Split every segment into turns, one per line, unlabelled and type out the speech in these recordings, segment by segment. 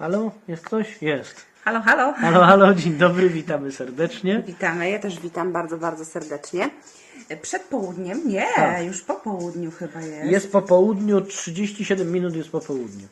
Halo? Jest ktoś? Jest.
Halo, halo.
Halo, halo, dzień dobry, witamy serdecznie.
Witamy, ja też witam bardzo, bardzo serdecznie. Przed południem? Nie,
Tak.
już po południu chyba jest.
Jest po południu, 37 minut jest po południu.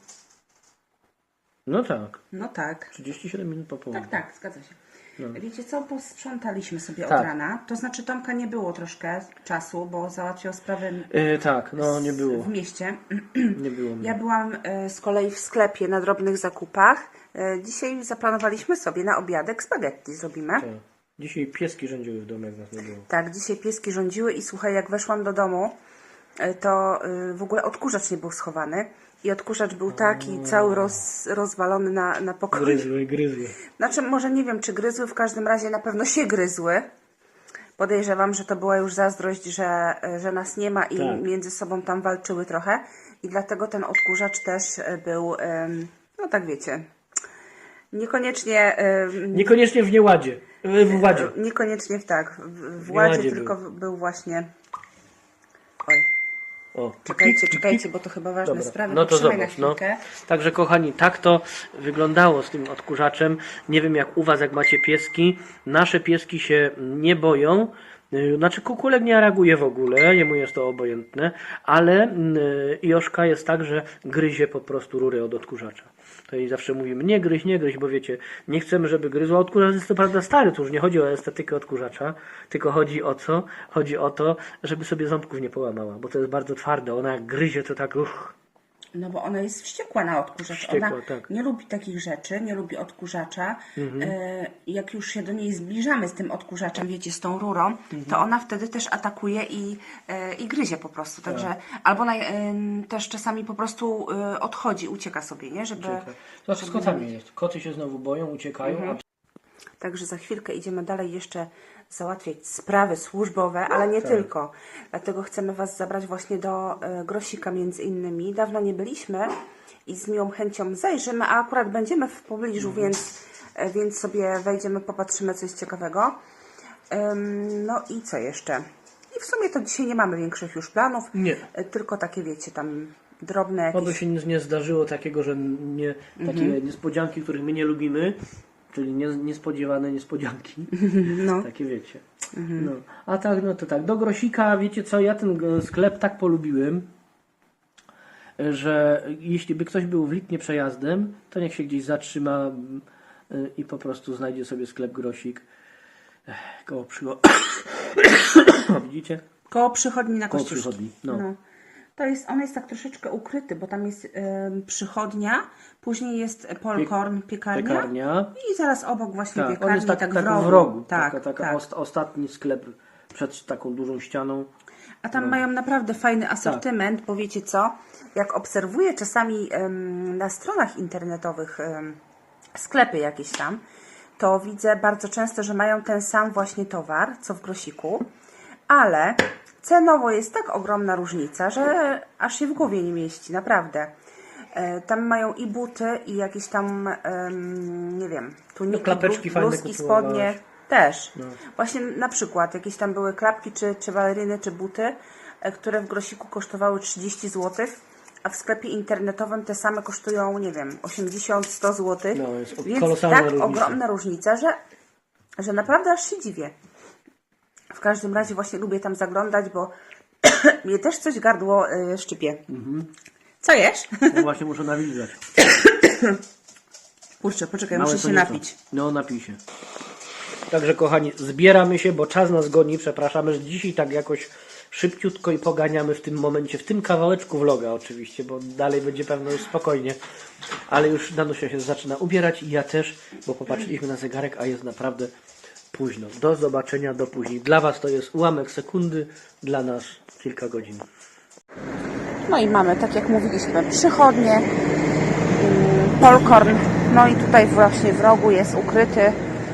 No tak,
No tak.
37 minut po południu.
Tak, tak, zgadza się.
No.
Wiecie co, posprzątaliśmy sobie
Tak.
od rana. To znaczy Tomka nie było troszkę czasu, bo załatwiał sprawy
E, tak, no nie było,
w mieście.
nie było mnie.
Ja byłam e, z kolei w sklepie na drobnych zakupach. E, Dzisiaj zaplanowaliśmy sobie na obiadek spaghetti zrobimy.
Tak. Dzisiaj pieski rządziły w domu, jak nas nie było.
Tak, dzisiaj pieski rządziły i słuchaj, jak weszłam do domu, e, to e, w ogóle odkurzacz nie był schowany. I odkurzacz był taki cały roz, rozwalony na, na pokoju.
Gryzły, gryzły.
Znaczy, może nie wiem, czy gryzły, w każdym razie na pewno się gryzły. Podejrzewam, że to była już zazdrość, że, że nas nie ma i
Tak.
między sobą tam walczyły trochę. I dlatego ten odkurzacz też e, był, em, no tak wiecie, niekoniecznie, em,
Niekoniecznie w nieładzie, e, w ładzie.
niekoniecznie w tak, w, w
ładzie
tylko był właśnie... Oj,
O,
czekajcie, czekajcie, bo to chyba ważne
Dobra,
sprawy.
no to
Potrzymaj
zobacz,
na
no.
chwilkę.
Także kochani, tak to wyglądało z tym odkurzaczem. Nie wiem jak u was, jak macie pieski. Nasze pieski się nie boją. Yy, Znaczy kukulek nie reaguje w ogóle, jemu jest to obojętne, ale yy, Joszka jest tak, że gryzie po prostu rurę od odkurzacza. To jej zawsze mówimy, nie gryź, nie gryź, bo wiecie, nie chcemy, żeby gryzła. Odkurzacz jest to prawda stary, to już nie chodzi o estetykę odkurzacza, tylko chodzi o co? Chodzi o to, żeby sobie ząbków nie połamała, bo to jest bardzo twarde. Ona jak gryzie, to tak uch,
No bo ona jest wściekła na odkurzacz.
Wściekła,
ona
tak.
nie lubi takich rzeczy, nie lubi odkurzacza.
Mhm.
E, jak już się do niej zbliżamy z tym odkurzaczem, wiecie, z tą rurą,
Mhm.
to ona wtedy też atakuje i, e, i gryzie po prostu. Także,
Tak.
albo e, też czasami po prostu e, odchodzi, ucieka sobie, nie? Żeby,
To z kotami jest. Koty się znowu boją, uciekają, a
Także za chwilkę idziemy dalej jeszcze załatwiać sprawy służbowe, ale nie
tak.
tylko. Dlatego chcemy Was zabrać właśnie do e, Grosika między innymi. Dawno nie byliśmy i z miłą chęcią zajrzymy, a akurat będziemy w pobliżu,
Mhm.
więc, e, więc sobie wejdziemy, popatrzymy coś ciekawego. Ym, No i co jeszcze? I w sumie to dzisiaj nie mamy większych już planów.
Nie.
E, Tylko takie, wiecie, tam drobne jakieś...
oby się nic nie zdarzyło takiego, że nie, takie
Mhm.
niespodzianki, których my nie lubimy, czyli nie, niespodziewane niespodzianki.
No.
Takie wiecie. No. A tak, no to tak. Do Grosika, wiecie co, ja ten e, sklep tak polubiłem, że jeśli by ktoś był w Lipnie przejazdem, to niech się gdzieś zatrzyma y, i po prostu znajdzie sobie sklep Grosik koło przychodni. Widzicie?
Koło przychodni na
Koło przychodni, no.
To jest, on jest tak troszeczkę ukryty, bo tam jest em, przychodnia, później jest Polkorn, piekarnia,
Piekarnia.
i zaraz obok właśnie
Tak, on
piekarni,
jest tak,
tak,
tak
w rogu.
w rogu.
Tak,
taka, taka
tak.
ost- ostatni sklep przed taką dużą ścianą.
A tam mają naprawdę fajny asortyment, bo wiecie co, jak obserwuję czasami em, na stronach internetowych em, sklepy jakieś tam, to widzę bardzo często, że mają ten sam właśnie towar, co w grosiku, ale cenowo jest tak ogromna różnica, że aż się w głowie nie mieści, naprawdę. E, Tam mają i buty, i jakieś tam, nie wiem, tuniki,
No, klapeczki
bluzki, spodnie. Też.
No.
Właśnie na przykład jakieś tam były klapki, czy, czy baleryny, czy buty, e, które w grosiku kosztowały 30 zł, a w sklepie internetowym te same kosztują, nie wiem, 80-100 zł.
No, jest
Więc tak
różnica.
ogromna różnica, że, że naprawdę aż się dziwię. W każdym razie właśnie lubię tam zaglądać, bo mnie też coś gardło y, szczypie.
Mhm.
Co jesz?
No właśnie muszę nawilżać.
Kurczę, poczekaj,
Małe
muszę
to
się
nie
napić.
No napij się. Także kochani, zbieramy się, bo czas nas goni. Przepraszamy, że dzisiaj tak jakoś szybciutko i poganiamy w tym momencie, w tym kawałeczku vloga oczywiście, bo dalej będzie pewno już spokojnie. Ale już Danusia się zaczyna ubierać i ja też, bo popatrzyliśmy na zegarek, a jest naprawdę późno. Do zobaczenia, do później. Dla Was to jest ułamek sekundy, dla nas kilka godzin.
No i mamy, tak jak mówiliśmy, przychodnie, mm, Polkorn. No i tutaj właśnie w rogu jest ukryty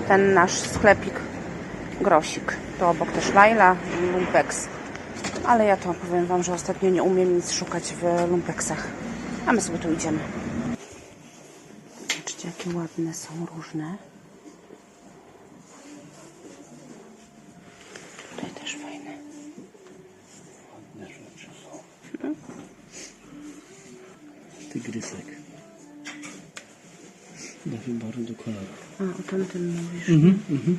ten nasz sklepik Grosik. To obok też Laila Lumpex. Ale ja to powiem Wam, że ostatnio nie umiem nic szukać w Lumpeksach. A my sobie tu idziemy. Zobaczcie, jakie ładne są różne. Tamtym mówisz.
Mhm, mhm.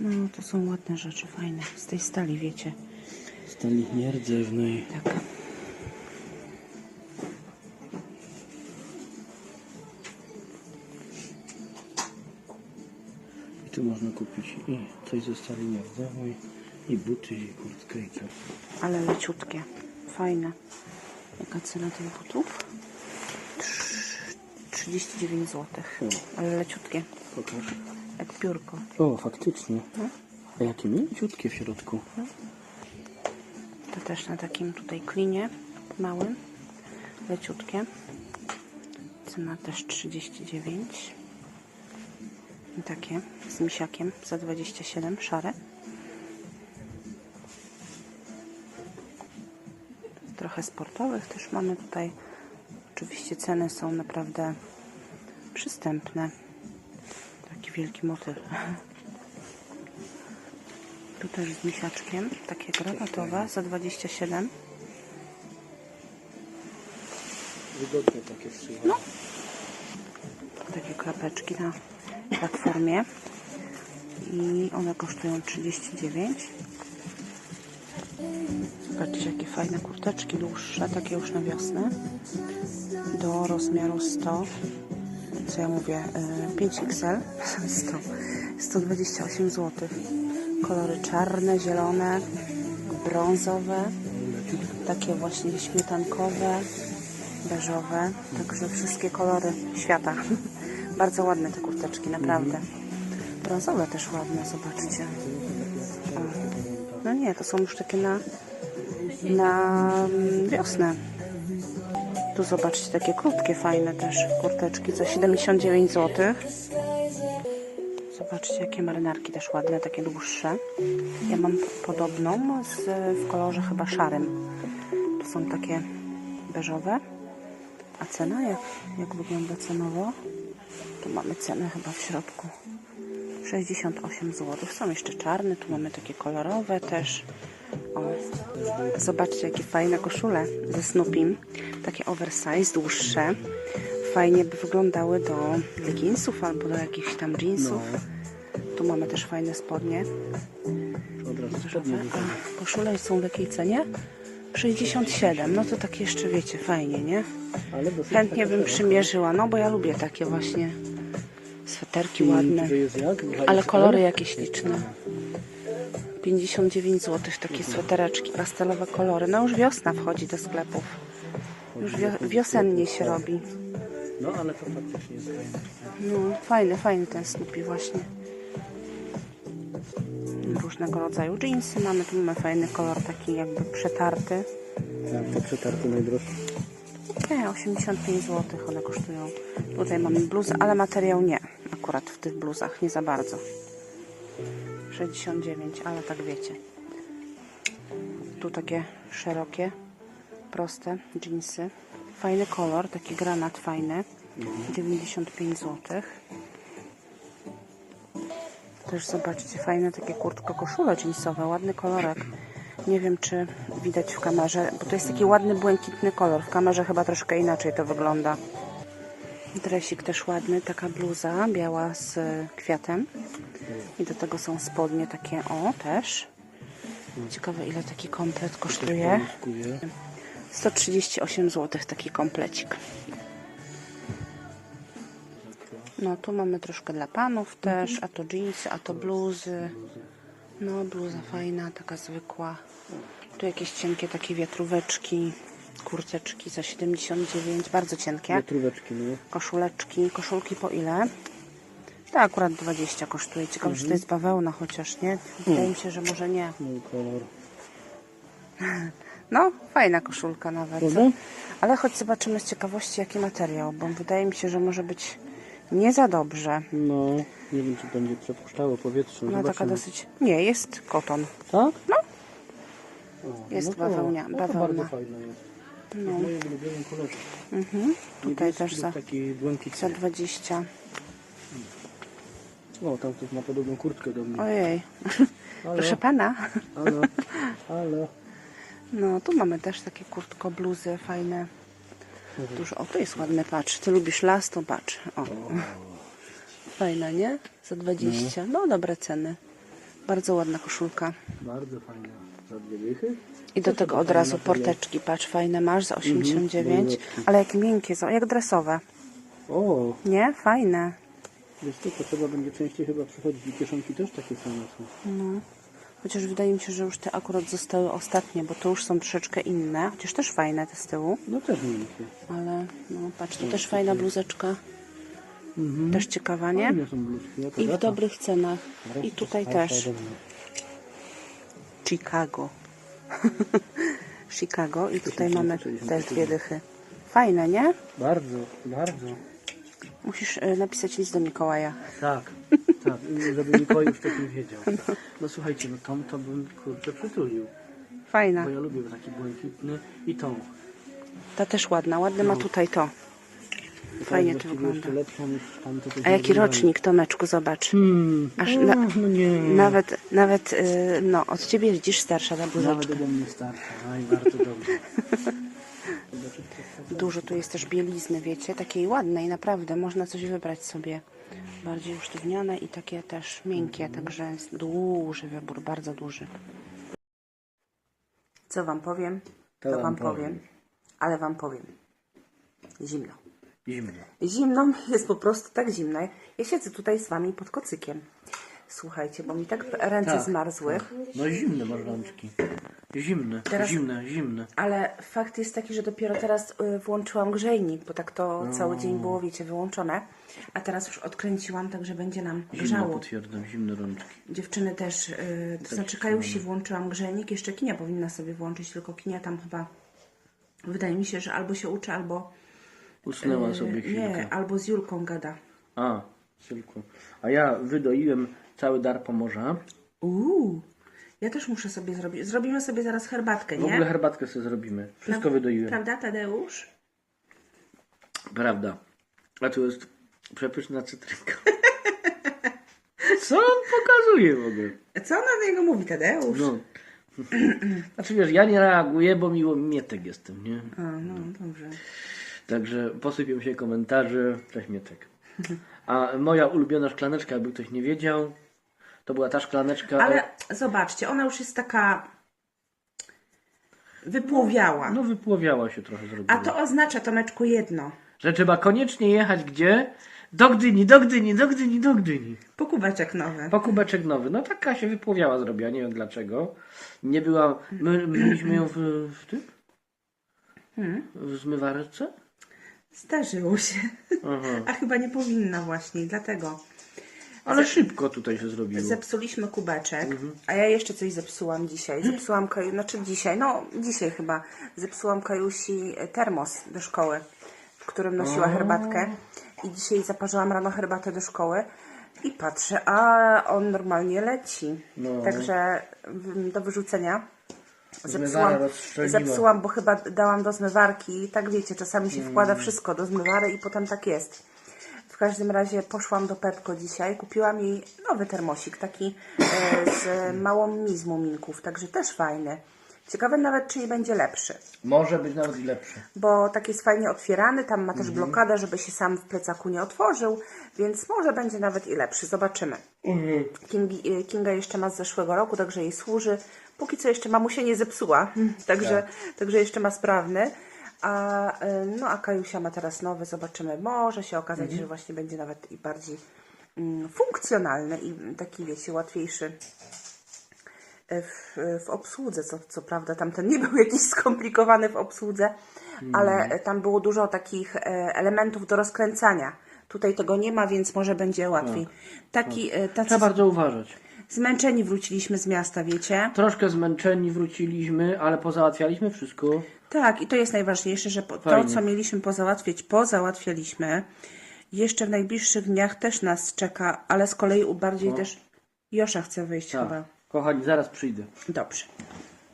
No, to są ładne rzeczy, fajne. Z tej stali, wiecie.
Stali nierdzewnej.
Tak.
I tu można kupić i coś ze stali nierdzewnej, i buty, i kurtkę, i.
Ale leciutkie. Fajne. Jaka cena tych butów? Trz- 39 zł. Ale leciutkie.
Pokaż.
Jak piórko.
O, faktycznie.
No.
A jakie mięciutkie w środku.
To też na takim tutaj klinie małym. Leciutkie. Cena też 39. I takie z misiakiem za 27, szare. Trochę sportowych też mamy tutaj. Oczywiście ceny są naprawdę przystępne. Taki wielki motyl. Tu też z misiaczkiem, takie granatowe za 27.
Wygodne takie w
No. Takie klapeczki na platformie. I one kosztują 39. Zobaczcie, jakie fajne kurteczki dłuższe, takie już na wiosnę. Do rozmiaru 100. Co ja mówię? y, 5XL. 100. 128 zł. Kolory czarne, zielone, brązowe. Takie właśnie śmietankowe, beżowe. Także wszystkie kolory świata. Bardzo ładne te kurteczki, naprawdę. Brązowe też ładne, zobaczcie. No nie, to są już takie na, na mm, wiosnę. Tu zobaczcie, takie krótkie, fajne też kurteczki za 79 zł. Zobaczcie, jakie marynarki też ładne, takie dłuższe. Ja mam podobną z, w kolorze chyba szarym. To są takie beżowe. A cena jak, jak wygląda cenowo? Tu mamy cenę chyba w środku. 68 zł. Są jeszcze czarne, tu mamy takie kolorowe też. O, zobaczcie jakie fajne koszule ze Snoopim. Takie oversize, dłuższe. Fajnie by wyglądały do leginsów albo do jakichś tam jeansów. Tu mamy też fajne spodnie. A koszule są w jakiej cenie? 67. No to tak jeszcze wiecie, fajnie, nie? Chętnie bym przymierzyła, no bo ja lubię takie właśnie sweterki ładne. Ale kolory jakie śliczne. 59 zł takie swetereczki, pastelowe kolory. No już wiosna wchodzi do sklepów. Już wio wiosennie się robi.
No ale to faktycznie jest fajne.
No, fajny, fajny ten Snoopy właśnie. Różnego rodzaju jeansy mamy. Tu mamy fajny kolor taki jakby przetarty.
Tak, przetarty najdroższe.
Nie, 85 zł one kosztują. Tutaj mamy bluzę, ale materiał nie. Akurat w tych bluzach nie za bardzo. 69, ale tak wiecie. Tu takie szerokie, proste jeansy. Fajny kolor, taki granat fajny. 95 zł. Też zobaczcie, fajne takie kurtko koszule jeansowe, ładny kolorek. Nie wiem, czy widać w kamerze, bo to jest taki ładny, błękitny kolor. W kamerze chyba troszkę inaczej to wygląda. Dresik też ładny, taka bluza biała z kwiatem. I do tego są spodnie takie, o, też. Ciekawe, ile taki komplet kosztuje.
Kupuję.
138 zł taki komplecik. No tu mamy troszkę dla panów też, a to jeansy, a to bluzy. No bluza fajna, taka zwykła. Tu jakieś cienkie takie wiatróweczki, kurteczki za 79, bardzo cienkie.
Wiatróweczki, no.
Koszuleczki, koszulki po ile? To akurat 20 kosztuje. Ciekawe, czy to jest bawełna chociaż, nie? Wydaje mi się, że może nie.
No kolor.
No, fajna koszulka nawet.
Prawda?
Ale choć zobaczymy z ciekawości, jaki materiał, bo wydaje mi się, że może być nie za dobrze.
No, nie wiem czy będzie przepuszczało powietrze.
No taka dosyć. Nie, jest koton.
Tak?
No.
O,
Jest
no to,
bawełnia-
No to
bawełna.
bardzo fajne jest.
No.
W moim ulubionym kolorze.
Mhm. Tutaj
Niebieski
też za,
taki
za
błękitny.
20.
O, tam ktoś ma podobną kurtkę do mnie.
Ojej,
Halo,
proszę pana.
halo, halo.
No, tu mamy też takie kurtko, bluzy fajne. Dużo. O, to jest ładne, patrz. Ty lubisz las, to patrz. O. Fajna, nie? Za 20. No, dobre ceny. Bardzo ładna koszulka.
Bardzo fajne. Za dwie dychy?
I do tego od razu porteczki, patrz, fajne masz za 89. Ale jakie miękkie są, jak dresowe.
O,
Nie? Fajne.
Wiesz co, to trzeba będzie częściej chyba przychodzić i kieszonki też takie fajne są.
No. Chociaż wydaje mi się, że już te akurat zostały ostatnie, bo to już są troszeczkę inne. Chociaż też fajne te z tyłu.
No też miękkie.
Ale no patrz, to też fajna bluzeczka. Też ciekawa, nie?
Fajne są bluzki.
I w dobrych cenach.
Wreszcie
I tutaj też.
ode mnie.
Chicago. Chicago. I tutaj
1060
mamy też dwie dychy. Fajne, nie?
Bardzo, bardzo.
Musisz y, napisać list do Mikołaja.
Tak, tak, żeby Mikołaj już tak nie wiedział. No słuchajcie, no tą to bym kurczę przytulił,
Fajna.
bo ja lubię taki błękitny i tą.
Ta też ładna. Ładny ma tutaj to. Fajnie to wygląda. A jaki rocznik, Tomeczku, zobacz.
Hmm,
Aż na-
no nie.
Nawet, nawet, y, no, od ciebie widzisz starsza ta
Nawet ode mnie starsza, no i bardzo dobrze.
Dużo tu jest też bielizny, wiecie, takiej ładnej, naprawdę. Można coś wybrać sobie. Bardziej usztywnione i takie też miękkie, także jest duży wybór, bardzo duży. Co wam powiem?
To
To
wam
wam
powiem.
powiem. Ale wam powiem. Zimno.
Zimno.
Zimno jest po prostu tak zimno. Ja siedzę tutaj z wami pod kocykiem. Słuchajcie, bo mi tak ręce
Tak,
zmarzły.
No zimne masz rączki. Zimne,
Teraz-
zimne, zimne.
Ale fakt jest taki, że dopiero teraz y, włączyłam grzejnik, bo tak to cały dzień było, wiecie, wyłączone. A teraz już odkręciłam, także będzie nam
Zimno
grzało.
potwierdzam, zimne rączki.
Dziewczyny też, y, to znaczy Kajusi włączyłam grzejnik, jeszcze Kinia powinna sobie włączyć, tylko Kinia tam chyba, wydaje mi się, że albo się uczy, albo
Usnęła sobie
y,
chwilkę.
nie, albo z Julką gada.
A, tylko. A ja wydoiłem cały dar Pomorza.
Uuu, ja też muszę sobie zrobić. Zrobimy sobie zaraz herbatkę,
W
nie?
ogóle herbatkę sobie zrobimy. Wszystko wydoiłem.
Prawda, Tadeusz?
Prawda. A tu jest przepyszna cytrynka. Co on pokazuje w ogóle?
Co na niego mówi Tadeusz?
No. Znaczy wiesz, ja nie reaguję, bo miło mietek jestem, nie?
A, no, dobrze.
Także posypią się komentarze. Cześć mietek. A moja ulubiona szklaneczka, jakby ktoś nie wiedział, to była ta szklaneczka.
Ale zobaczcie, ona już jest taka wypłowiała.
No wypłowiała się trochę zrobiła.
A to oznacza, Tomeczku, jedno.
Że trzeba koniecznie jechać gdzie? Do Gdyni, do Gdyni, do Gdyni, do Gdyni.
Po kubeczek nowy.
Po kubeczek nowy. No taka się wypłowiała zrobiła, nie wiem dlaczego. Nie była, my mieliśmy ją w, w tym? W zmywarce?
Zdarzyło się.
Aha.
A chyba nie powinna właśnie, dlatego.
Ale szybko tutaj się zrobiło.
Zepsuliśmy kubeczek, a ja jeszcze coś zepsułam dzisiaj. Zepsułam Kaju, znaczy dzisiaj, no dzisiaj chyba, zepsułam Kajusi termos do szkoły, w którym nosiła herbatkę. I dzisiaj zaparzyłam rano herbatę do szkoły i patrzę, a on normalnie leci.
No.
Także w- do wyrzucenia. Zepsułam, zepsułam, bo chyba dałam do zmywarki. Tak wiecie, czasami się
Mm.
wkłada wszystko do zmywary i potem tak jest. W każdym razie poszłam do Pepko dzisiaj, kupiłam jej nowy termosik, taki e, z małą mizmą minków, także też fajny. Ciekawe nawet, czy nie będzie lepszy,
Może być nawet i lepsze.
bo tak jest fajnie otwierany, tam ma też
Mhm.
blokadę, żeby się sam w plecaku nie otworzył, więc może będzie nawet i lepszy, zobaczymy.
Mhm.
Kingi, e, Kinga jeszcze ma z zeszłego roku, także jej służy. Póki co jeszcze mamusia nie zepsuła, także,
Tak.
także jeszcze ma sprawny. A, e, no, a Kajusia ma teraz nowy, zobaczymy. Może się okazać,
Mhm.
że właśnie będzie nawet i bardziej mm, funkcjonalny i taki, wiecie, łatwiejszy e, w, w obsłudze. Co, co prawda, tamten nie był jakiś skomplikowany w obsłudze, ale
Mhm.
e, tam było dużo takich e, elementów do rozkręcania. Tutaj tego nie ma, więc może będzie łatwiej. Taki, e, tacy
Trzeba bardzo uważać.
Zmęczeni wróciliśmy z miasta, wiecie?
Troszkę zmęczeni wróciliśmy, ale pozałatwialiśmy wszystko.
Tak, i to jest najważniejsze, że po, to,
Fajnie.
co mieliśmy pozałatwiać, pozałatwialiśmy. Jeszcze w najbliższych dniach też nas czeka, ale z kolei u bardziej też Josza chce wyjść
Tak.
chyba.
Kochani, zaraz przyjdę.
Dobrze.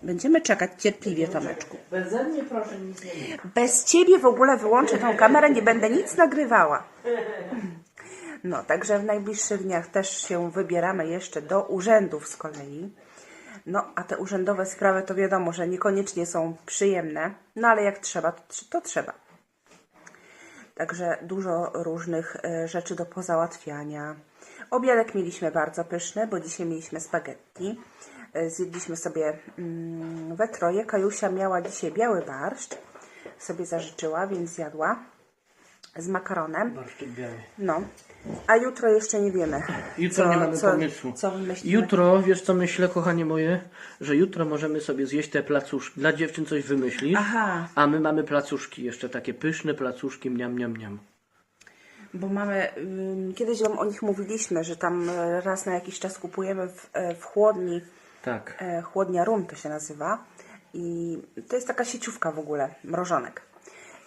Będziemy czekać cierpliwie, Tomeczku.
Beze mnie proszę nic nie.
Bez ciebie w ogóle wyłączę tą kamerę, nie będę nic nagrywała. No, także w najbliższych dniach też się wybieramy jeszcze do urzędów z kolei. No, a te urzędowe sprawy to wiadomo, że niekoniecznie są przyjemne, no ale jak trzeba, to, to trzeba. Także dużo różnych e, rzeczy do pozałatwiania. Obiadek mieliśmy bardzo pyszny, bo dzisiaj mieliśmy spaghetti. E, Zjedliśmy sobie mm, we troje. Kajusia miała dzisiaj biały barszcz. Sobie zażyczyła, więc zjadła z makaronem.
Barszczyk biały.
No. A jutro jeszcze nie wiemy.
Jutro nie mamy
co,
pomysłu.
Co.
Jutro, wiesz co myślę, kochanie moje, że jutro możemy sobie zjeść te placuszki. Dla dziewczyn coś wymyślisz,
Aha.
a my mamy placuszki, jeszcze takie pyszne placuszki, mniam, mniam, mniam.
Bo mamy, ym, kiedyś Wam o nich mówiliśmy, że tam e, raz na jakiś czas kupujemy w, e, w chłodni,
Tak.
e, chłodnia rum to się nazywa i to jest taka sieciówka w ogóle, mrożonek.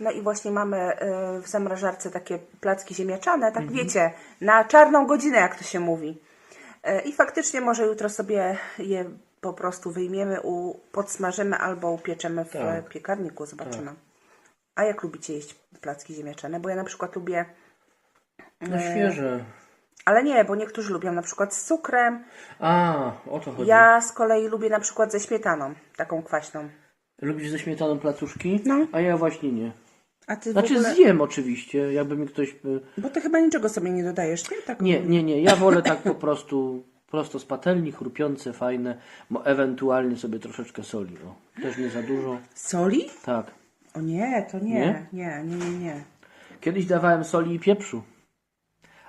No i właśnie mamy e, w zamrażarce takie placki ziemniaczane, tak wiecie, na czarną godzinę, jak to się mówi. E, I faktycznie może jutro sobie je po prostu wyjmiemy, u, podsmażymy albo upieczemy w
Tak.
piekarniku, zobaczymy. A jak lubicie jeść placki ziemniaczane? Bo ja na przykład lubię
No świeże.
ale nie, bo niektórzy lubią na przykład z cukrem.
A, o to chodzi.
Ja z kolei lubię na przykład ze śmietaną, taką kwaśną.
Lubisz ze śmietaną placuszki?
No.
A ja właśnie nie.
A ty
Znaczy
ogóle...
zjem oczywiście, jakby mi ktoś...
Bo ty chyba niczego sobie nie dodajesz, nie? Tak
Nie, nie, nie. Ja wolę tak po prostu prosto z patelni, chrupiące, fajne, bo ewentualnie sobie troszeczkę soli. O. Też nie za dużo.
Soli?
Tak.
O nie, to nie.
Nie?
Nie, nie, nie, nie.
Kiedyś dawałem soli i pieprzu.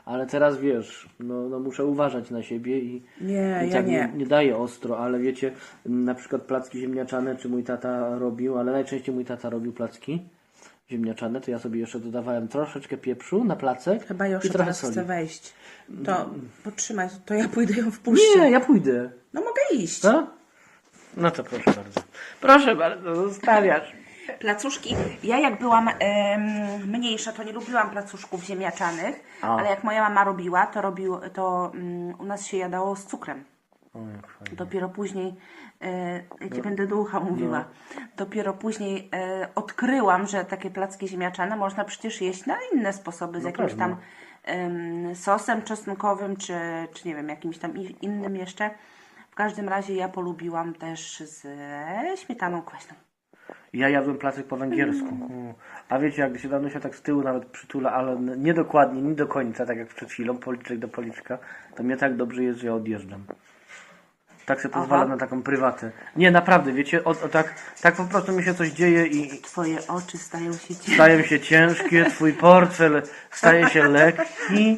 Ale teraz wiesz, no, no muszę uważać na siebie i,
Nie,
i
ja
tak
nie.
nie daję ostro, ale wiecie, na przykład placki ziemniaczane, czy mój tata robił, ale najczęściej mój tata robił placki ziemniaczane, to ja sobie jeszcze dodawałem troszeczkę pieprzu na placek
Chyba już teraz
soli.
chcę wejść. To potrzymaj, to ja pójdę ją wpuścić.
Nie, ja pójdę.
No mogę iść.
Co? No to proszę bardzo. Proszę bardzo, zostawiasz.
Placuszki. Ja jak byłam em, mniejsza, to nie lubiłam placuszków ziemniaczanych,
A.
ale jak moja mama robiła, to, robił, to mm, u nas się jadało z cukrem.
O, jak fajnie.
Dopiero później, e, ja ci będę do ucha mówiła, dopiero później e, odkryłam, że takie placki ziemniaczane można przecież jeść na inne sposoby, z jakimś
pewno.
tam em, sosem czosnkowym, czy, czy nie wiem, jakimś tam i- innym jeszcze. W każdym razie ja polubiłam też ze śmietaną kwaśną.
Ja jadłem placek po węgiersku. Mm. A wiecie, jak się dawno się tak z tyłu nawet przytula, ale n- nie dokładnie, nie do końca, tak jak przed chwilą, policzek do policzka, to mnie tak dobrze jest, że ja odjeżdżam. Tak sobie pozwalam na taką prywatę. Nie, naprawdę, wiecie, o, o tak, tak po prostu mi się coś dzieje i
Twoje oczy stają się ciemne.
stają się ciężkie, twój porcel staje się lekki.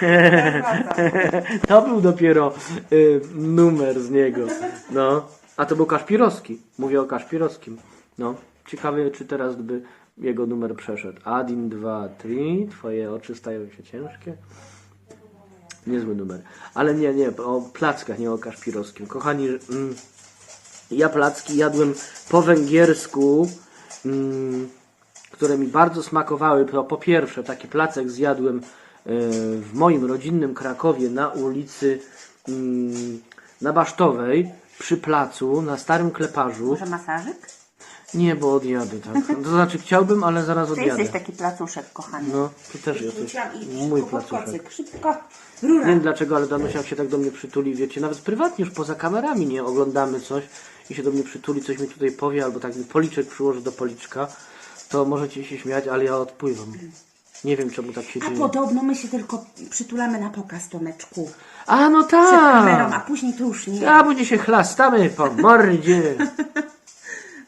To był dopiero y, numer z niego. No. A to był Kaszpirowski. Mówię o Kaszpirowskim. No. Ciekawe, czy teraz by jego numer przeszedł. Adin 2, 3, twoje oczy stają się ciężkie. Niezły numer. Ale nie, nie, o plackach, nie o Kaszpirowskim. Kochani, mm, ja placki jadłem po węgiersku, mm, które mi bardzo smakowały. Po pierwsze, taki placek zjadłem e, w moim rodzinnym Krakowie na ulicy mm, na Basztowej przy placu, na Starym Kleparzu.
Może masażyk?
Nie, bo odjadę, tak. To znaczy chciałbym, ale zaraz
Ty
odjadę.
jesteś taki placuszek, kochany.
No, to też jesteś
Wróciłam i
mój
szybko
placuszek.
kocyk. Szybko. Rura.
Nie wiem dlaczego, ale Danusia się tak do mnie przytuli, wiecie, nawet prywatnie już poza kamerami nie oglądamy coś i się do mnie przytuli, coś mi tutaj powie, albo tak mi policzek przyłoży do policzka, to możecie się śmiać, ale ja odpływam. Nie wiem czemu tak się
A
dzieje.
podobno my się tylko przytulamy na pokaz, Tomeczku.
A no
Przed kamerą, a
tak!
później to już nie.
A będzie się chlastamy po mordzie.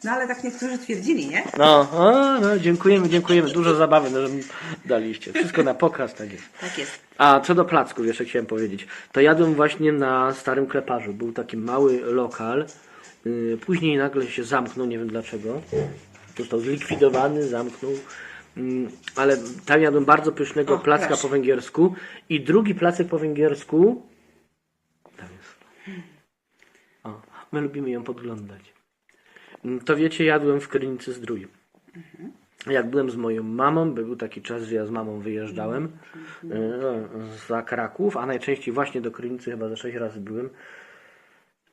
No ale tak niektórzy twierdzili, nie?
No, o, no dziękujemy, dziękujemy. Dużo zabawy nam daliście. Wszystko na pokaz, tak jest.
Tak jest.
A co do placków, jeszcze chciałem powiedzieć. To jadłem właśnie na Starym Kleparzu. Był taki mały lokal. Yy, Później nagle się zamknął, nie wiem dlaczego. Został zlikwidowany, zamknął. Yy, Ale tam jadłem bardzo pysznego
O,
placka
proszę.
po węgiersku. I drugi placek po węgiersku. Tam jest. O, my lubimy ją podglądać. To wiecie, jadłem w Krynicy Zdrój. Jak byłem z moją mamą, był taki czas, że ja z mamą wyjeżdżałem e, za Kraków, a najczęściej właśnie do Krynicy, chyba ze sześć razy byłem,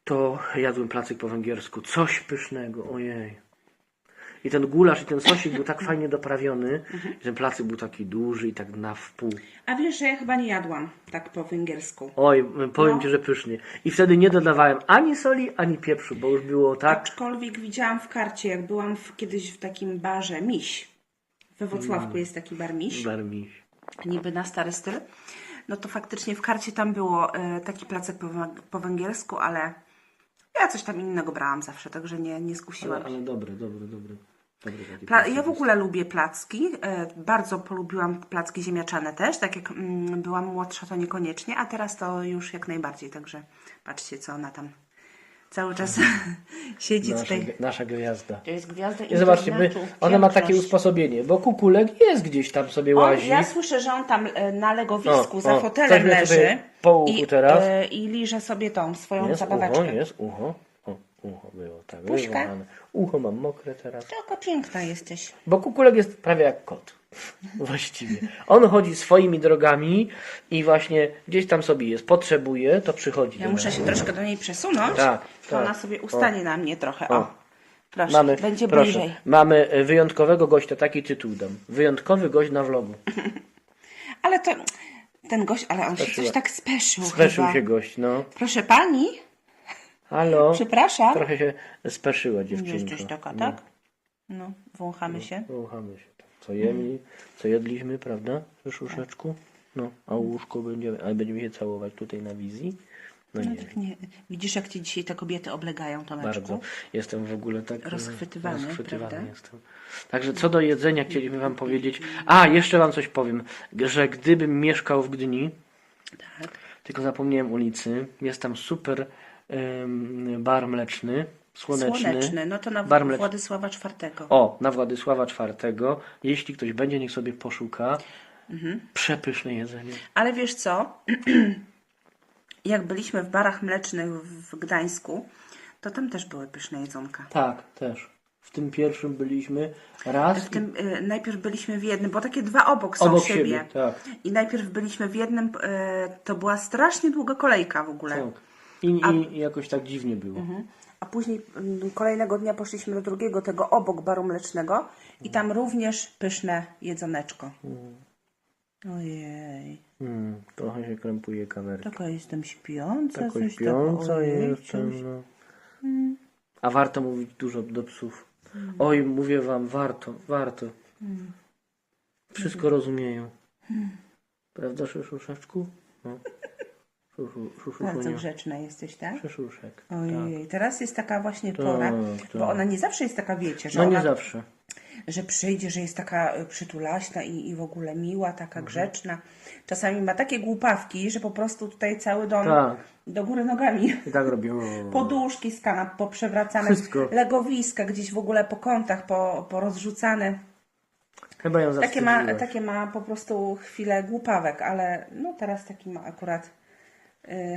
to jadłem placyk po węgiersku. Coś pysznego, ojej. I ten gulasz i ten sosik był tak fajnie doprawiony, i ten był taki duży i tak na wpół.
A wiesz, że ja chyba nie jadłam tak po węgiersku.
Oj, powiem
No.
Ci, że pysznie. I wtedy nie dodawałem ani soli, ani pieprzu, bo już było tak.
Aczkolwiek widziałam w karcie, jak byłam w, kiedyś w takim barze Miś we Wrocławku jest taki barmiś,
Barmiś.
niby na stary styl. No to faktycznie w karcie tam było e, taki placek po, po węgiersku, ale ja coś tam innego brałam zawsze, także nie, nie skusiłam
Ale,
się.
ale dobry, dobry, dobry. dobry taki
Pla- ja w ogóle lubię placki. E, bardzo polubiłam placki ziemniaczane też. Tak jak mm, byłam młodsza, to niekoniecznie, a teraz to już jak najbardziej. Także patrzcie, co ona tam cały czas siedzi
Nasza,
tutaj.
nasza gwiazda.
To jest gwiazda
I zobaczcie, my, ona ma takie usposobienie, bo kukulek jest gdzieś tam sobie
On,
łazi.
ja słyszę, że on tam e, na legowisku
O,
za
o,
fotelem leży
po
i,
teraz.
e, i liże sobie tą swoją
Jest
zabaweczkę.
ucho, jest ucho. O, ucho było tak
Puszka.
Ucho mam mokre teraz.
Taka piękna jesteś.
Bo kukulek jest prawie jak kot. Właściwie. On chodzi swoimi drogami i właśnie gdzieś tam sobie jest, potrzebuje, to przychodzi.
Ja
do
muszę
nas.
się troszkę do niej przesunąć.
Tak,
to
tak.
ona sobie ustanie na mnie trochę. O.
O.
Proszę,
Mamy,
będzie
proszę,
bliżej.
mamy e, wyjątkowego gościa, taki tytuł dam. Wyjątkowy gość na vlogu.
Ale to ten gość, ale on się
Speszyła.
coś tak speszył
Speszył
chyba.
się gość, no.
Proszę pani,
Halo.
przepraszam.
Trochę się speszyła dziewczynka.
Jesteś taka, tak? No, wąchamy się.
Słuchamy się. Co jemy, co jedliśmy, prawda? Szuszeczku? No, a łóżko będziemy, ale będziemy się całować tutaj na wizji? No
No
nie,
tak nie. Widzisz, jak cię dzisiaj te kobiety oblegają, Tomeczku?
bardzo. Jestem w ogóle tak e,
Rozchwytywany,
rozchwytywany
prawda?
jestem. Także co do jedzenia chcieliśmy wam powiedzieć. A, jeszcze wam coś powiem, że gdybym mieszkał w Gdyni,
Tak.
tylko zapomniałem ulicy, jest tam super bar mleczny, słoneczny.
Słoneczny, no to na. Władysława IV.
O, na Władysława IV. Jeśli ktoś będzie, niech sobie poszuka.
Mhm.
Przepyszne jedzenie.
Ale wiesz co? jak byliśmy w barach mlecznych w Gdańsku, to tam też były pyszne jedzonka.
Tak, też. W tym pierwszym byliśmy raz
W tym, y, najpierw byliśmy w jednym, bo takie dwa obok są
obok
siebie.
siebie. Tak,
I najpierw byliśmy w jednym, y, to była strasznie długa kolejka w ogóle.
tak. I, I jakoś tak dziwnie było.
Mhm. A później mm, kolejnego dnia poszliśmy do drugiego, tego obok baru mlecznego i tam również pyszne jedzoneczko. Ojej,
Hmm, trochę się krępuje kamerka.
taka jestem śpiąca,
Taką
coś
śpiąca
tak, ojej,
jestem.
coś.
No. A warto mówić dużo do psów. Oj, mówię wam, warto, warto. Wszystko rozumieją. Prawda, Szyszuszeczku? No. Szuszu,
Bardzo grzeczna jesteś, tak?
Szyszuszek.
Ojej, teraz jest taka właśnie
Tak,
pora,
tak.
bo ona nie zawsze jest taka, wiecie, że
No nie
ona
zawsze.
że przyjdzie, że jest taka y, przytulaśna i, i w ogóle miła,
Mhm.
taka grzeczna. Czasami ma takie głupawki, że po prostu tutaj cały dom
Tak.
do góry nogami.
I tak robią.
Poduszki z kanap poprzewracane,
Wszystko.
legowiska gdzieś w ogóle po kątach po, porozrzucane.
Chyba ją
Takie ma, takie ma po prostu chwilę głupawek, ale no teraz taki ma akurat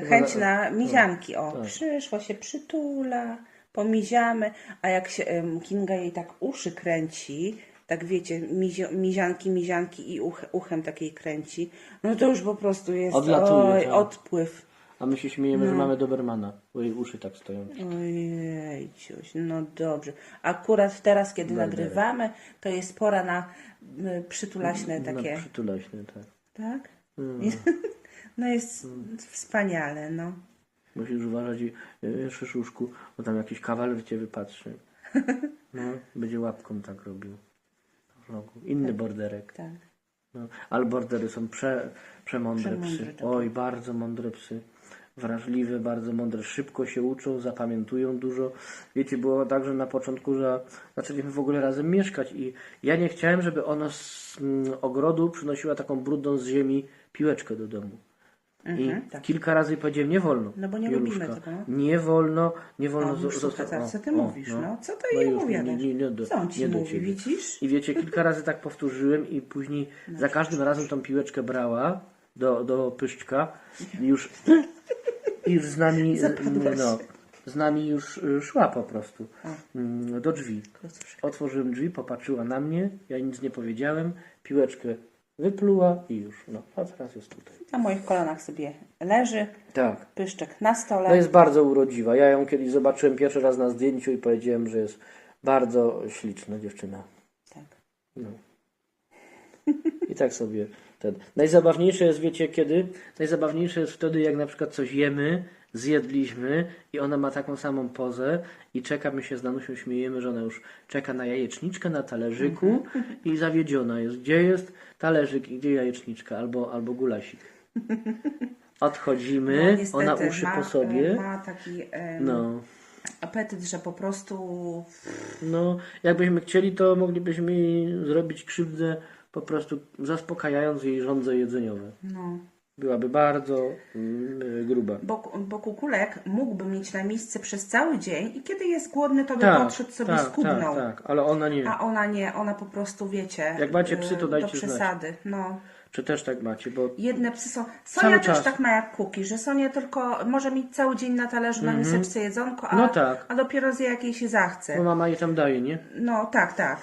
chęć
za-
na mizianki. O,
tak.
przyszła się przytula, pomiziamy, a jak się Kinga jej tak uszy kręci, tak wiecie, mizio, mizianki, mizianki i uch, uchem takiej kręci, no to już po prostu jest
Odlatuje,
oj,
tak.
odpływ.
A my się śmiejemy,
No.
że mamy Dobermana, bo jej uszy tak stoją.
Ojej, ciuś, no dobrze. Akurat teraz, kiedy nagrywamy, to jest pora na przytulaśne takie,
Na przytulaśny, tak.
tak?
Mm.
No jest wspaniale, no.
Musisz uważać, i, y, Szyszuszku, bo tam jakiś kawaler cię wypatrzy. No, będzie łapką tak robił. Inny borderek.
Tak.
No, ale bordery są prze, przemądre
Przemądre,
psy.
tak.
Oj, bardzo mądre psy. Wrażliwe, bardzo mądre. Szybko się uczą, zapamiętują dużo. Wiecie, było tak, że na początku, że zaczęliśmy w ogóle razem mieszkać i ja nie chciałem, żeby ona z mm, ogrodu przynosiła taką brudną z ziemi piłeczkę do domu. I
Mhm, tak.
kilka razy powiedziałem, nie wolno.
No bo nie
Pieluszka.
lubimy tego, no.
Nie wolno, nie wolno
O,
zo-
już słuchaj,
zostać-
co ty
o,
mówisz,
o,
no? Co to
No
jej
już, nie,
opowiadasz?
nie, nie do,
Co on ci
nie
mówi, widzisz?
I wiecie, kilka razy tak powtórzyłem i później za każdym razem tą piłeczkę brała do, do pyszczka i już, i już z nami, no, z nami już y, szła po prostu mm, do drzwi. Otworzyłem drzwi, popatrzyła na mnie, ja nic nie powiedziałem, piłeczkę wypluła i już, no, a teraz jest tutaj.
Na moich kolanach sobie leży,
Tak.
pyszczek na stole.
No jest bardzo urodziwa. Ja ją kiedyś zobaczyłem pierwszy raz na zdjęciu i powiedziałem, że jest bardzo śliczna dziewczyna.
Tak.
No. I tak sobie ten. Najzabawniejsze jest, wiecie kiedy? Najzabawniejsze jest wtedy, jak na przykład coś jemy, zjedliśmy i ona ma taką samą pozę i czeka, my się z Danusią śmiejemy, że ona już czeka na jajeczniczkę na talerzyku i zawiedziona jest. Gdzie jest talerzyk i gdzie jajeczniczka? Albo, albo gulasik. Odchodzimy,
No, niestety,
ona uszy
ma,
po sobie.
Ma taki em,
No,
apetyt, że po prostu
no, jakbyśmy chcieli, to moglibyśmy jej zrobić krzywdę po prostu zaspokajając jej żądze jedzeniowe.
no,
Byłaby bardzo mm, gruba.
bo, bo kukulek mógłby mieć na miejsce przez cały dzień i kiedy jest głodny, to by podszedł sobie
tak,
skubnął.
tak, tak, ale ona nie.
A ona nie, ona po prostu, wiecie,
Jak macie psy, to
y,
dajcie
do
znać.
przesady. No.
Czy też tak macie, bo
Jedne psy są. Sonia też
czas.
tak ma jak kuki, że Sonia tylko może mieć cały dzień na talerzu na miseczce jedzonko, a,
No tak.
a dopiero zje jak jej się zachce.
bo mama jej tam daje, nie?
No tak, tak.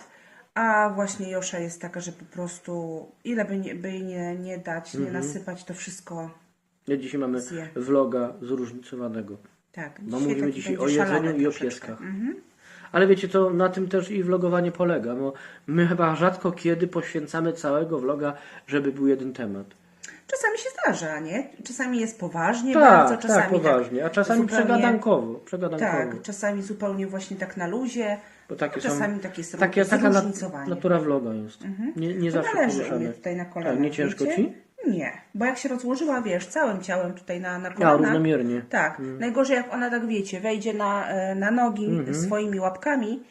A właśnie Josza jest taka, że po prostu ile by, nie, by jej nie, nie dać, nie
Mhm.
nasypać, to wszystko
Ja dzisiaj mamy
Zje.
vloga zróżnicowanego.
tak.
Bo mówimy
taki
dzisiaj
będzie
o jedzeniu
szalony
i o
troszeczkę.
pieskach.
Mhm.
Ale wiecie, to na tym też i vlogowanie polega, bo my chyba rzadko kiedy poświęcamy całego vloga, żeby był jeden temat.
Czasami się zdarza, nie? Czasami jest poważnie
Tak,
bardzo,
tak,
czasami
poważnie, a czasami
zupełnie-
przegadankowo, przegadankowo.
Tak, czasami zupełnie właśnie tak na luzie,
Bo takie
a czasami
są,
takie są
takie, taka natura vloga jest. Nie, nie
To
zawsze
należy
poruszamy.
tutaj na kolanach.
Tak, nie ciężko
wiecie?
ci?
Nie, bo jak się rozłożyła, wiesz, całym ciałem tutaj na, na
A,
kolanach.
równomiernie.
Tak, najgorzej jak ona tak wiecie, wejdzie na, e, na nogi
Mhm.
swoimi łapkami,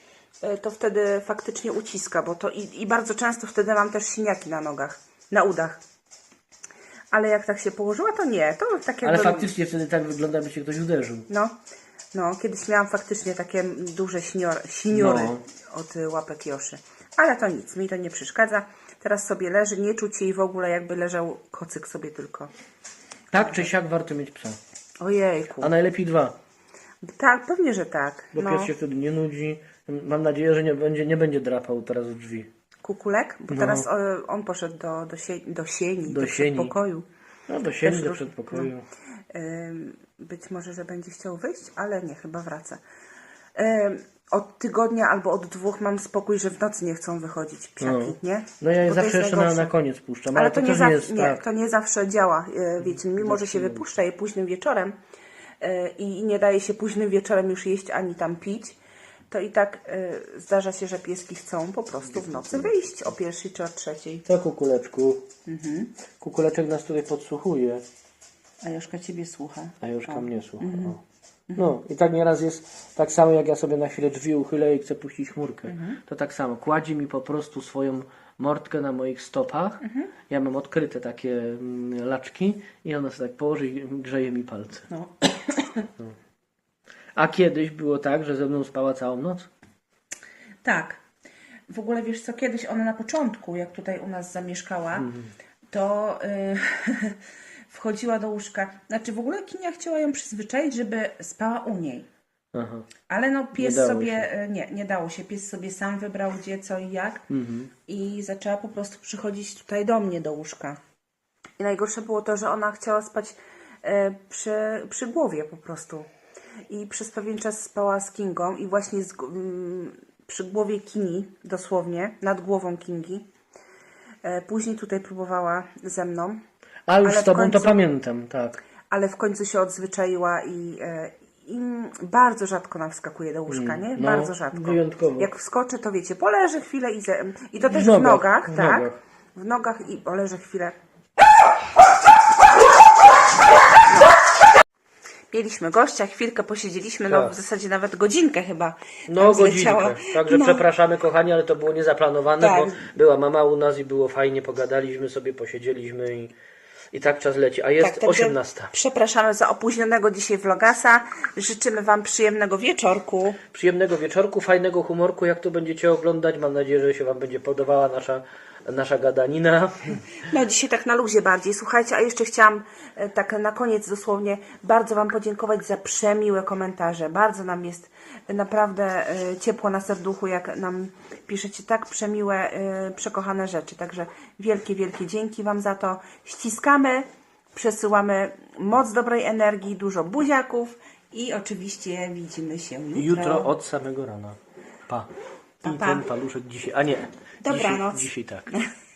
e, to wtedy faktycznie uciska, bo to i, i bardzo często wtedy mam też siniaki na nogach, na udach. Ale jak tak się położyła, to nie, to tak jakby...
Ale faktycznie wtedy tak wygląda, by się ktoś uderzył.
No, no, kiedyś miałam faktycznie takie duże sinior, siniory
No.
od łapek Joszy. Ale to nic, mi to nie przeszkadza. Teraz sobie leży, nie czuć jej w ogóle jakby leżał kocyk sobie tylko.
Tak czy siak warto mieć psa.
Ojejku.
A najlepiej dwa,
Tak, pewnie, że tak.
bo
No.
pies się wtedy nie nudzi. Mam nadzieję, że nie będzie, nie będzie drapał teraz w drzwi.
Kukulek, bo
No.
teraz e, on poszedł do, do, sie, do sieni,
Do
do,
sieni.
pokoju.
No do sieni,
Też
do
róż-
przedpokoju.
Być może, że będzie chciał wyjść, ale nie, chyba wraca. Ym, Od tygodnia albo od dwóch mam spokój, że w nocy nie chcą wychodzić psiaki,
No.
nie?
No ja je
Bo to
zawsze
jest
jeszcze na,
najgorsze.
na koniec puszczam, ale,
Ale
to,
nie,
też nie jest
nie,
tak.
to nie zawsze działa. e, Wiecie, mimo że się wypuszcza je późnym wieczorem e, i nie daje się późnym wieczorem już jeść ani tam pić, to i tak e, zdarza się, że pieski chcą po prostu w nocy wyjść o pierwszej czy o trzeciej.
Co kukuleczku?
Mhm.
Kukuleczek nas tutaj podsłuchuje,
A Joszka ciebie słucha.
a Joszka mnie słucha.
Mhm.
O. No i tak nieraz jest tak samo jak ja sobie na chwilę drzwi uchylę i chcę puścić chmurkę.
Mhm.
To tak samo. Kładzie mi po prostu swoją mordkę na moich stopach.
Mhm.
Ja mam odkryte takie mm, laczki i ona sobie tak położy i grzeje mi palce.
No.
A kiedyś było tak, że ze mną spała całą noc.
Tak. W ogóle wiesz co, kiedyś ona na początku, jak tutaj u nas zamieszkała,
Mhm.
to y, wchodziła do łóżka. Znaczy w ogóle Kinia chciała ją przyzwyczaić, żeby spała u niej.
Aha.
Ale no pies
dało
sobie,
się.
y, nie, nie dało się. Pies sobie sam wybrał gdzie, co i jak.
Mhm.
I zaczęła po prostu przychodzić tutaj do mnie do łóżka. I najgorsze było to, że ona chciała spać e, przy, przy głowie po prostu. I przez pewien czas spała z Kingą i właśnie z, mm, przy głowie Kini, dosłownie, nad głową Kingi. E, później tutaj próbowała ze mną,
A już
Ale
z
w
tobą to
końcu-
pamiętam, tak.
ale w końcu się odzwyczaiła i, e, i bardzo rzadko nam wskakuje do łóżka, nie?
no,
bardzo rzadko.
wyjątkowo.
Jak wskoczy, to wiecie, poleży chwilę i, ze, i to
W
też w
nogach,
nogach,
w
tak?
nogach.
W nogach i poleży chwilę. Mieliśmy gościa, chwilkę posiedzieliśmy, no
Tak.
w zasadzie nawet godzinkę chyba.
No
nam
godzinkę. Także
no,
przepraszamy kochani, ale to było niezaplanowane,
Tak.
bo była mama u nas i było fajnie, pogadaliśmy sobie, posiedzieliśmy i, i tak czas leci. A jest
tak, także
18.
Przepraszamy za opóźnionego dzisiaj vlogasa. Życzymy Wam przyjemnego wieczorku.
Przyjemnego wieczorku, fajnego humorku, jak to będziecie oglądać. Mam nadzieję, że się Wam będzie podobała nasza, nasza gadanina.
No dzisiaj tak na luzie bardziej. Słuchajcie, a jeszcze chciałam e, tak na koniec dosłownie bardzo Wam podziękować za przemiłe komentarze. Bardzo nam jest e, naprawdę e, ciepło na serduchu, jak nam piszecie tak przemiłe, przekochane rzeczy. Także wielkie, wielkie dzięki Wam za to. Ściskamy, przesyłamy moc dobrej energii, dużo buziaków i oczywiście widzimy się jutro.
Jutro od samego rana. Pa. I
Pa, pa.
ten paluszek dzisiaj. A nie.
Dobranoc.
Dzisiaj, dzisiaj tak.